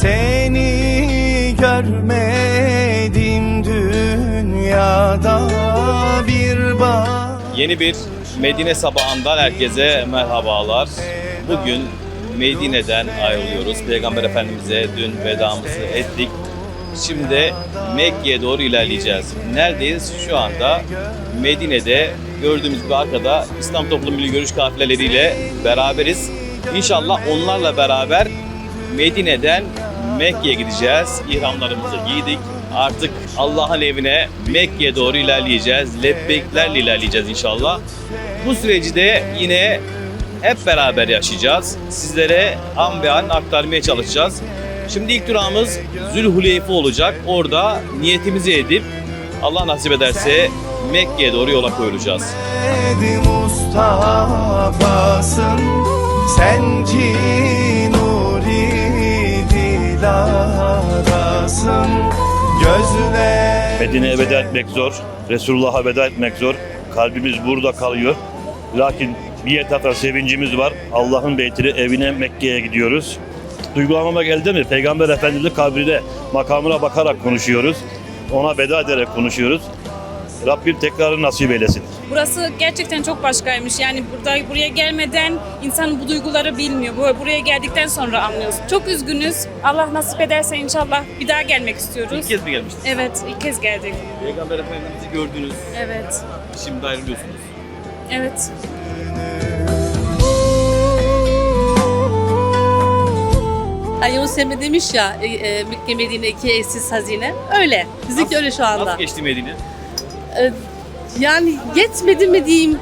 Seni görmedim dünyada bir bak Yeni bir Medine sabahından herkese merhabalar. Bugün Medine'den ayrılıyoruz. Peygamber Efendimiz'e dün vedamızı ettik. Şimdi Mekke'ye doğru ilerleyeceğiz. Neredeyiz? Şu anda Medine'de gördüğümüz gibi arkada İslam Toplum Milli Görüş kafileleriyle beraberiz. İnşallah onlarla beraber Medine'den Mekke'ye gideceğiz. İhramlarımızı giydik. Artık Allah'ın evine Mekke'ye doğru ilerleyeceğiz. Lebbeklerle ilerleyeceğiz inşallah. Bu süreci de yine hep beraber yaşayacağız. Sizlere an be an aktarmaya çalışacağız. Şimdi ilk durağımız Zülhuleyfe olacak. Orada niyetimizi edip Allah nasip ederse Mekke'ye doğru yola koyulacağız. Mustafa'sın Sen ki dilarasın Gözler Medine'ye veda etmek zor. Resulullah'a veda etmek zor. Kalbimiz burada kalıyor. Lakin bir etapta sevincimiz var. Allah'ın beytine, evine, Mekke'ye gidiyoruz. Duygulanmama geldi mi? Peygamber Efendimiz'in kabrine, makamına bakarak konuşuyoruz. Ona veda ederek konuşuyoruz. Rabbim tekrarı nasip eylesin. Burası gerçekten çok başkaymış. Yani burada buraya gelmeden insan bu duyguları bilmiyor. Bu- Buraya geldikten sonra anlıyoruz. Çok üzgünüz. Allah nasip ederse inşallah bir daha gelmek istiyoruz. İlk kez mi gelmiştiniz? Evet, ilk kez geldik. Peygamber Efendimiz'i gördünüz. Evet. Şimdi ayrılıyorsunuz. Evet. Yunus Emre demiş ya e, e, Mekke Medine iki eşsiz hazine. Öyle. Bizimki öyle şu anda. Nasıl geçti Medine? E, yani yetmedi mi diyeyim.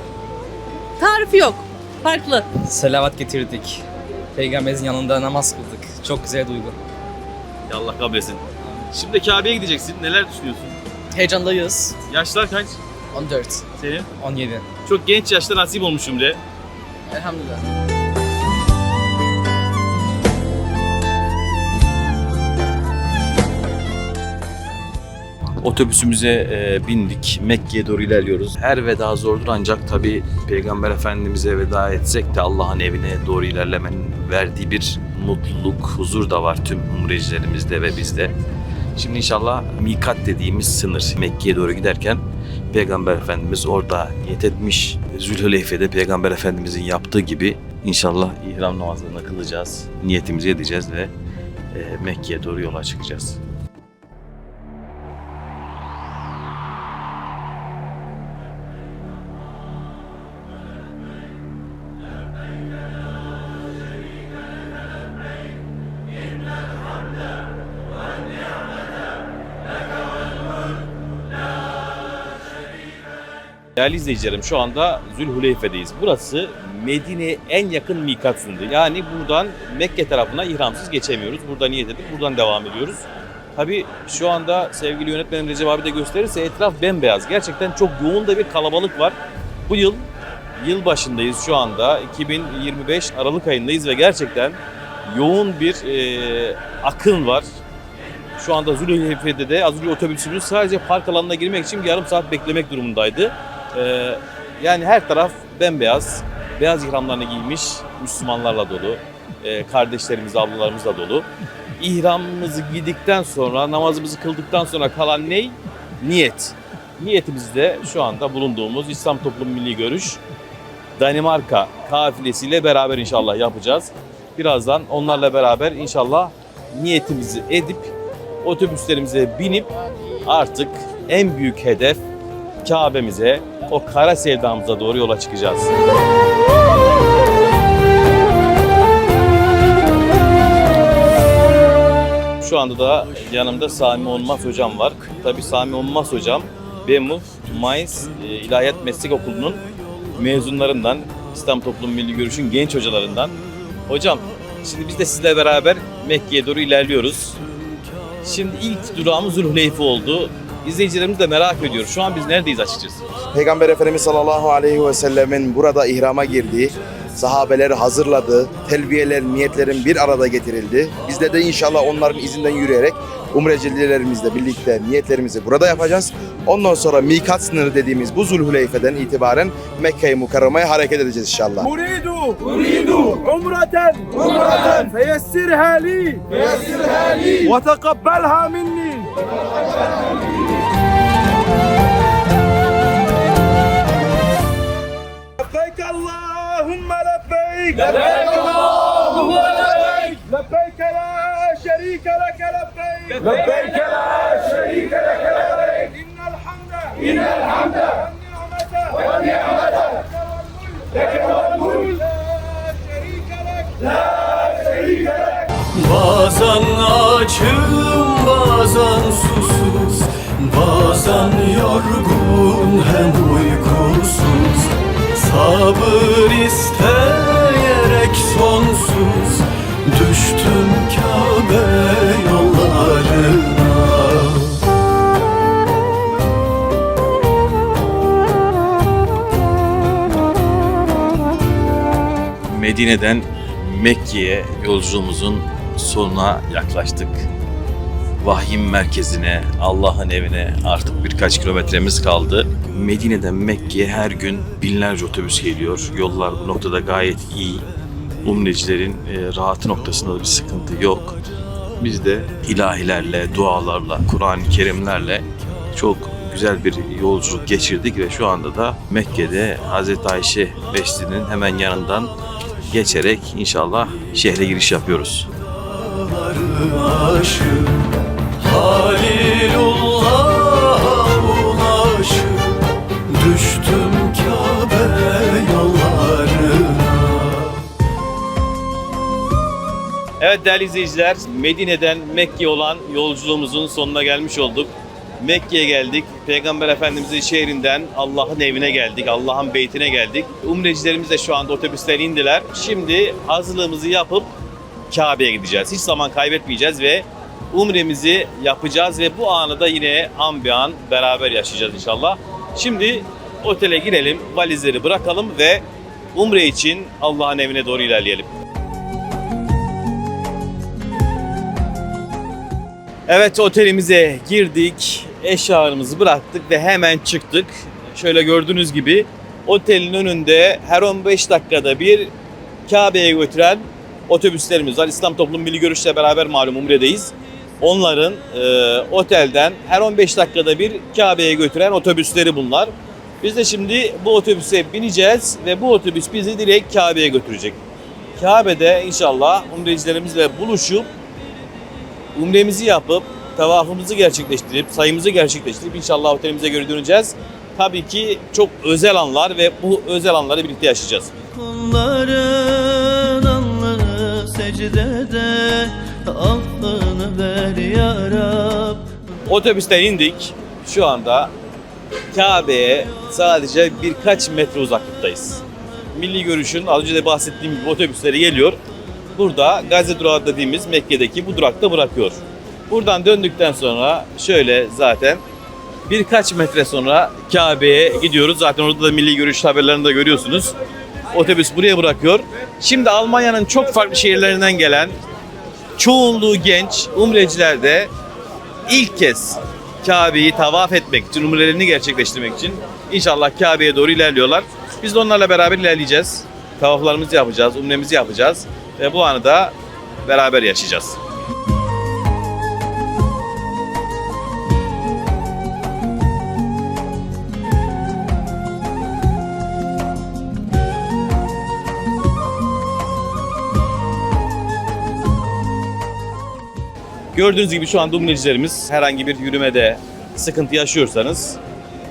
Tarifi yok. Farklı. Selavat getirdik. Peygamberimizin yanında namaz kıldık. Çok güzel duygu. Ya Allah kabul etsin. Şimdi Kabe'ye gideceksin. Neler düşünüyorsun? Heyecanlıyız. Yaşlar kaç 14, senin? 17. 17. Çok genç yaşta nasip olmuşum de. Elhamdülillah. Otobüsümüze e, bindik. Mekke'ye doğru ilerliyoruz. Her veda zordur ancak tabi Peygamber Efendimiz'e veda etsek de Allah'ın evine doğru ilerlemenin verdiği bir mutluluk, huzur da var tüm umrecilerimizde ve bizde. Şimdi inşallah mikat dediğimiz sınır Mekke'ye doğru giderken Peygamber Efendimiz orada niyet etmiş. Zülhüleyfe'de Peygamber Efendimizin yaptığı gibi inşallah ihram namazlarını kılacağız. Niyetimizi edeceğiz ve e, Mekke'ye doğru yola çıkacağız. Değerli izleyicilerim şu anda Zülhuleyfe'deyiz. Burası Medine'ye en yakın mikat sınırı. Yani buradan Mekke tarafına ihramsız geçemiyoruz. Buradan niyet edip buradan devam ediyoruz. Tabi şu anda sevgili yönetmenim Recep abi de gösterirse etraf bembeyaz. Gerçekten çok yoğun da bir kalabalık var. Bu yıl yıl başındayız şu anda. 2025 Aralık ayındayız ve gerçekten yoğun bir e, akın var. Şu anda Zülhuleyfe'de de az önce otobüsümüz sadece park alanına girmek için yarım saat beklemek durumundaydı. Ee, yani her taraf bembeyaz, beyaz ihramlarını giymiş Müslümanlarla dolu, ee, kardeşlerimiz, ablalarımızla dolu. İhramımızı giydikten sonra, namazımızı kıldıktan sonra kalan ney? Niyet. Niyetimiz de şu anda bulunduğumuz İslam Toplum Milli Görüş Danimarka kafilesiyle beraber inşallah yapacağız. Birazdan onlarla beraber inşallah niyetimizi edip otobüslerimize binip artık en büyük hedef Kabe'mize, o kara sevdamıza doğru yola çıkacağız. Şu anda da yanımda Sami Olmaz hocam var. Tabii Sami Olmaz hocam BEMUF Mainz e, İlahiyat Meslek Okulu'nun mezunlarından, İslam Toplum Milli Görüş'ün genç hocalarından. Hocam, şimdi biz de sizle beraber Mekke'ye doğru ilerliyoruz. Şimdi ilk durağımız Zülhuleyfe oldu. İzleyicilerimiz de merak ediyor. Şu an biz neredeyiz açıkçası? Peygamber Efendimiz sallallahu aleyhi ve sellemin burada ihrama girdiği, sahabeleri hazırladığı, telbiyeler, niyetlerin bir arada getirildi. Biz de, de inşallah onların izinden yürüyerek umrecilerimizle birlikte niyetlerimizi burada yapacağız. Ondan sonra mikat sınırı dediğimiz bu Zulhuleyfe'den itibaren Mekke-i Mukarrama'ya hareket edeceğiz inşallah. Muridu! Muridu! Umraten! Umraten! Feyessir hali! Feyessir hali! Ve minni! Ve minni! لبيك لبيك اللهم لبيك لبيك لا شريك لك لبيك لبيك لا شريك لك لبيك إن الحمد إن الحمد والنعمة والنعمة لك والملك لا شريك لك لا شريك لك Bazen açım bazen susuz Bazen yorgun hem uykusuz Sabır isteyerek sonsuz Düştüm Kabe yollarına Medine'den Mekke'ye yolculuğumuzun sonuna yaklaştık. Vahyin merkezine, Allah'ın evine artık birkaç kilometremiz kaldı. Medine'den Mekke'ye her gün binlerce otobüs geliyor. Yollar bu noktada gayet iyi. Umrecilerin e, rahatı noktasında da bir sıkıntı yok. Biz de ilahilerle, dualarla, Kur'an-ı Kerimlerle çok güzel bir yolculuk geçirdik ve şu anda da Mekke'de Hazreti Ayşe Beşli'nin hemen yanından geçerek inşallah şehre giriş yapıyoruz. aşık değerli izleyiciler, Medine'den Mekke'ye olan yolculuğumuzun sonuna gelmiş olduk. Mekke'ye geldik. Peygamber Efendimizin şehrinden Allah'ın evine geldik. Allah'ın beytine geldik. Umrecilerimiz de şu anda otobüsten indiler. Şimdi hazırlığımızı yapıp Kabe'ye gideceğiz. Hiç zaman kaybetmeyeceğiz ve umremizi yapacağız ve bu anı da yine an be an beraber yaşayacağız inşallah. Şimdi otele girelim, valizleri bırakalım ve umre için Allah'ın evine doğru ilerleyelim. Evet otelimize girdik, eşyalarımızı bıraktık ve hemen çıktık. Şöyle gördüğünüz gibi otelin önünde her 15 dakikada bir Kabe'ye götüren otobüslerimiz var. İslam Toplum Milli Görüş'le beraber malum Umre'deyiz. Onların e, otelden her 15 dakikada bir Kabe'ye götüren otobüsleri bunlar. Biz de şimdi bu otobüse bineceğiz ve bu otobüs bizi direkt Kabe'ye götürecek. Kabe'de inşallah umrecilerimizle buluşup umremizi yapıp tavafımızı gerçekleştirip sayımızı gerçekleştirip inşallah otelimize geri döneceğiz. Tabii ki çok özel anlar ve bu özel anları birlikte yaşayacağız. Kulların alnı secdede Affını ver ya Rab Otobüsten indik. Şu anda Kabe'ye sadece birkaç metre uzaklıktayız. Milli Görüş'ün az önce de bahsettiğim gibi otobüsleri geliyor. Burada Gazze durağı dediğimiz Mekke'deki bu durakta bırakıyor. Buradan döndükten sonra şöyle zaten birkaç metre sonra Kabe'ye gidiyoruz. Zaten orada da Milli Görüş haberlerini de görüyorsunuz. Otobüs buraya bırakıyor. Şimdi Almanya'nın çok farklı şehirlerinden gelen çoğunluğu genç umreciler de ilk kez Kabe'yi tavaf etmek için, umrelerini gerçekleştirmek için inşallah Kabe'ye doğru ilerliyorlar. Biz de onlarla beraber ilerleyeceğiz. Tavaflarımızı yapacağız, umremizi yapacağız ve bu anı da beraber yaşayacağız. Gördüğünüz gibi şu anda umrecilerimiz herhangi bir yürümede sıkıntı yaşıyorsanız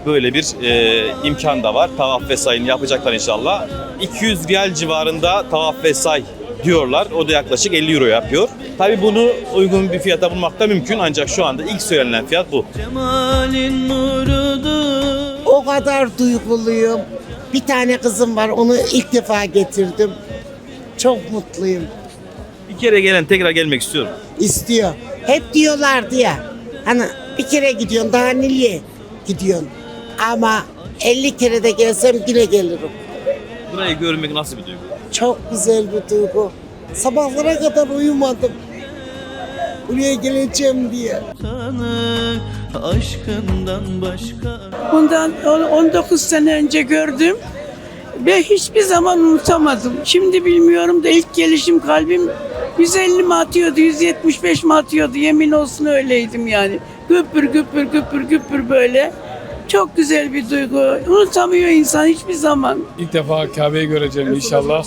böyle bir e, imkan da var. Tavaf ve sayını yapacaklar inşallah. 200 riyal civarında tavaf ve say diyorlar. O da yaklaşık 50 euro yapıyor. Tabi bunu uygun bir fiyata bulmak da mümkün ancak şu anda ilk söylenen fiyat bu. Cemalin nurudur O kadar duyguluyum. Bir tane kızım var onu ilk defa getirdim. Çok mutluyum. Bir kere gelen tekrar gelmek istiyorum. İstiyor. Hep diyorlardı ya. Hani bir kere gidiyorsun daha nereye gidiyorsun? Ama 50 kere de gelsem yine gelirim. Burayı görmek nasıl bir duygu? Çok güzel bir duygu. Sabahlara kadar uyumadım. Buraya geleceğim diye. Aşkından başka Bundan 19 sene önce gördüm ve hiçbir zaman unutamadım. Şimdi bilmiyorum da ilk gelişim kalbim 150 mi atıyordu, 175 mi atıyordu yemin olsun öyleydim yani. Güpür güpür güpür güpür böyle. Çok güzel bir duygu. Unutamıyor insan hiçbir zaman. İlk defa Kabe'yi göreceğim inşallah.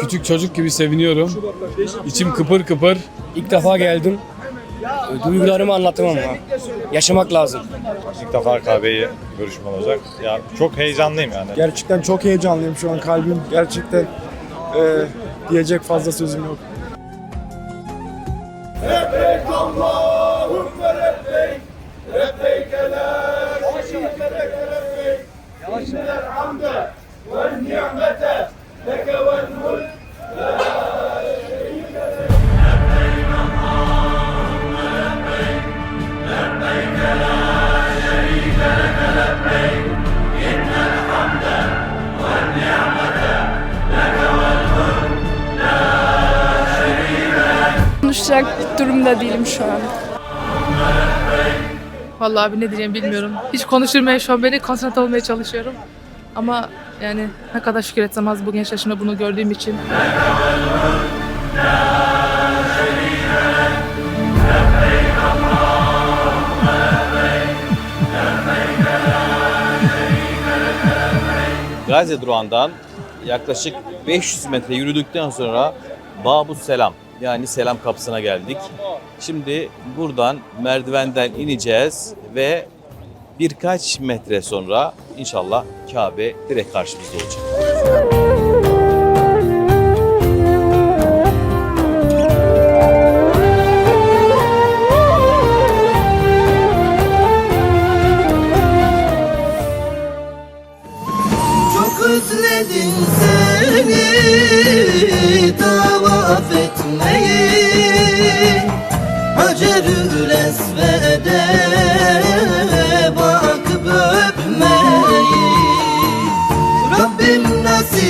Küçük çocuk gibi seviniyorum. İçim kıpır kıpır. İlk defa geldim. Ee, duygularımı anlatamam ama. Yaşamak lazım. İlk defa Kabe'yi görüşüm olacak. Ya çok heyecanlıyım yani. Gerçekten çok heyecanlıyım şu an kalbim. Gerçekten e, diyecek fazla sözüm yok. Hep Allah! İnnel konuşacak durumda değilim şu an. Vallahi abi ne diyeceğimi bilmiyorum. Hiç konuşturmaya şu an beni konsantre olmaya çalışıyorum. Ama yani ne kadar şükür etsem az bu genç yaşımda bunu gördüğüm için. Gazze durağından yaklaşık 500 metre yürüdükten sonra Babu Selam yani selam kapısına geldik. Şimdi buradan merdivenden ineceğiz ve birkaç metre sonra inşallah Kabe direkt karşımızda olacak.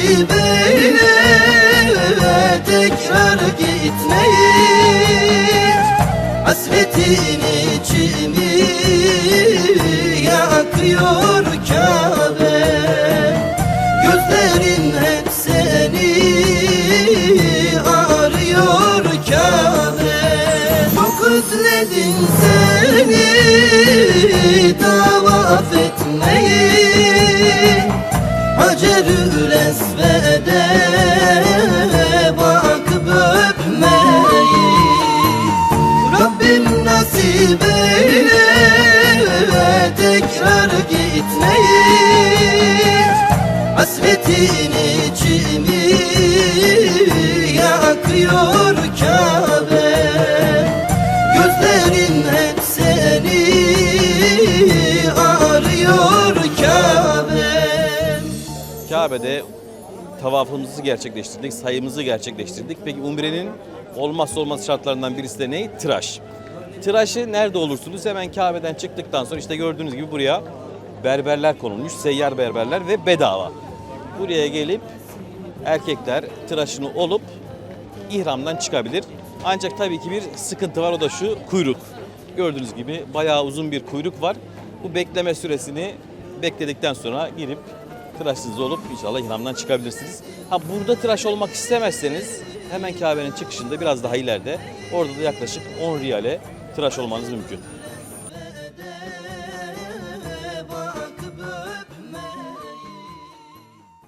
Eyle tekrar gitmeyi Hasretin içimi yakıyor Kabe. Gözlerim hep seni arıyor Kabe. Çok özledim seni tavaf etmeyi Hacerül Esved'e bakıp öpmeyi Rabbim nasip eyle tekrar gitmeyi. Hasretin içimi yakıyor Kabe Kabe'de tavafımızı gerçekleştirdik, sayımızı gerçekleştirdik. Peki Umre'nin olmazsa olmaz şartlarından birisi de ne? Tıraş. Tıraşı nerede olursunuz? Hemen Kabe'den çıktıktan sonra işte gördüğünüz gibi buraya berberler konulmuş. Seyyar berberler ve bedava. Buraya gelip erkekler tıraşını olup ihramdan çıkabilir. Ancak tabii ki bir sıkıntı var o da şu kuyruk. Gördüğünüz gibi bayağı uzun bir kuyruk var. Bu bekleme süresini bekledikten sonra girip tıraşsız olup inşallah ihramdan çıkabilirsiniz. Ha burada tıraş olmak istemezseniz hemen Kabe'nin çıkışında biraz daha ileride orada da yaklaşık 10 riyale tıraş olmanız mümkün.